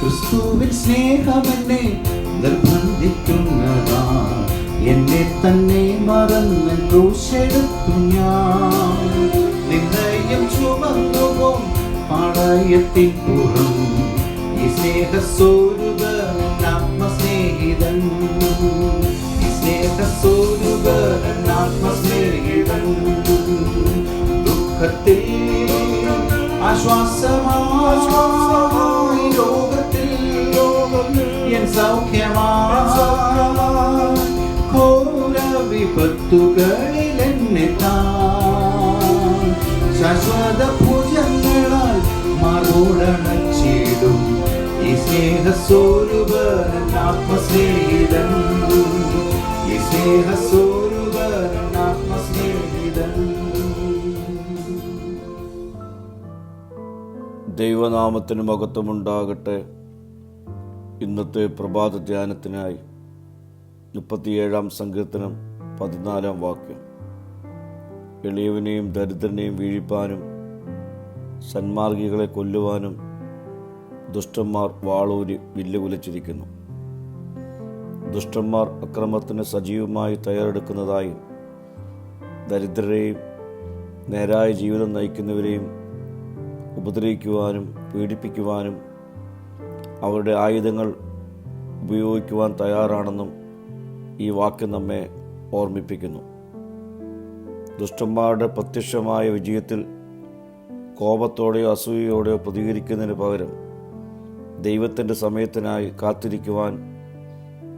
ക്രിസ്തുവിൻ സ്നേഹമെന്നെ നിർബന്ധിക്കുന്നതാ. എന്നെ തന്നെ മറന്ന് ക്രൂശെടുത്തു ഞാൻ. നിന്നയും ചുമന്നുപോം പാളയത്തിൻ പുറം. ഈ സ്നേഹസ്വരൂപൻ ആത്മസ്നേഹിതൻ. ഈ സ്നേഹസ്വരൂപൻ ആത്മസ്നേഹിതൻ. ദുഃഖത്തിൽ ആശ്വാസമായി എൻ സൗഖ്യമായി ഘോര വിപത്തുകളിൽ എന്നെ താൻ. ശാശ്വത ഭുജങ്ങളാൽ മറുടണച്ചിടും. ഈ സ്നേഹസ്വരൂപൻ ആത്മസ്നേഹിതൻ ഈ സ്നേഹസ്വരൂപൻ ആത്മസ്നേഹിതൻ ദൈവനാമത്തിന് മഹത്വമുണ്ടാകട്ടെ. ഇന്നത്തെ പ്രഭാത ധ്യാനത്തിനായി മുപ്പത്തിയേഴാം സങ്കീർത്തനം പതിനാലാം വാക്യം. എളിയവനെയും ദരിദ്രനെയും വീഴിപ്പാനും സന്മാർഗികളെ കൊല്ലുവാനും ദുഷ്ടന്മാർ വാളൂരി വില്ലുകുലച്ചിരിക്കുന്നു ദുഷ്ടന്മാർ അക്രമത്തിന് സജീവമായി തയ്യാറെടുക്കുന്നതായും ദരിദ്രരെയും നേരായ ജീവിതം നയിക്കുന്നവരെയും ഉപദ്രവിക്കുവാനും പീഡിപ്പിക്കുവാനും അവരുടെ ആയുധങ്ങൾ ഉപയോഗിക്കുവാൻ തയ്യാറാണെന്നും ഈ വാക്യം നമ്മെ ഓർമ്മിപ്പിക്കുന്നു. ദുഷ്ടന്മാരുടെ പ്രത്യക്ഷമായ വിജയത്തിൽ കോപത്തോടെയോ അസൂയയോടെയോ പ്രതികരിക്കുന്നതിന് പകരം ദൈവത്തിന്റെ സമയത്തിനായി കാത്തിരിക്കുവാൻ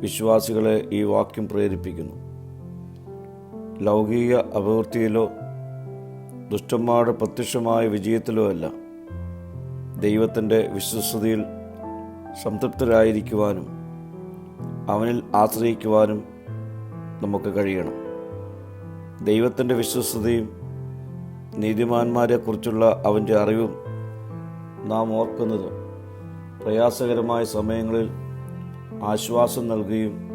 വിശ്വാസികളെ ഈ വാക്യം പ്രേരിപ്പിക്കുന്നു. ലൗകിക അഭിവൃദ്ധിയിലോ ദുഷ്ടന്മാരുടെ പ്രത്യക്ഷമായ വിജയത്തിലോ അല്ല ദൈവത്തിന്റെ വിശ്വസ്തയിൽ സംതൃപ്തരായിരിക്കുവാനും അവനിൽ ആശ്രയിക്കുവാനും നമുക്ക് കഴിയണം. ദൈവത്തിന്റെ വിശ്വസ്തയും നീതിമാന്മാരെക്കുറിച്ചുള്ള അവന്റെ അറിവും നാം ഓർക്കുന്നത് പ്രയാസകരമായ സമയങ്ങളിൽ ആശ്വാസം നൽകുകയും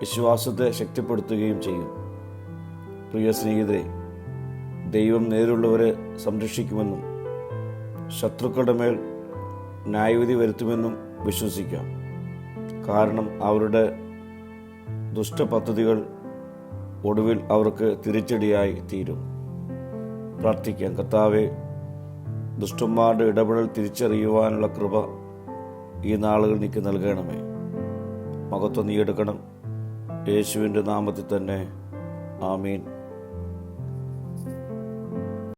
വിശ്വാസത്തെ ശക്തിപ്പെടുത്തുകയും ചെയ്യും. പ്രിയ സ്നേഹിതരെ ദൈവം നേരുള്ളവരെ സംരക്ഷിക്കുമെന്നും ശത്രുക്കളുടെ മേൽ ന്യായവിധി വരുത്തുമെന്നും വിശ്വസിക്കാം. കാരണം അവരുടെ ദുഷ്ടപദ്ധതികൾ ഒടുവിൽ അവർക്ക് തിരിച്ചടിയായി തീരും. പ്രാർത്ഥിക്കാം കർത്താവെ ദുഷ്ടന്മാരുടെ ഇടപെടൽ തിരിച്ചറിയുവാനുള്ള കൃപ ഈ നാളുകൾ എനിക്ക് നൽകണമേ. മകത്വം നീ എടുക്കണം. യേശുവിന്റെ നാമത്തിൽ തന്നെ. ആമീൻ.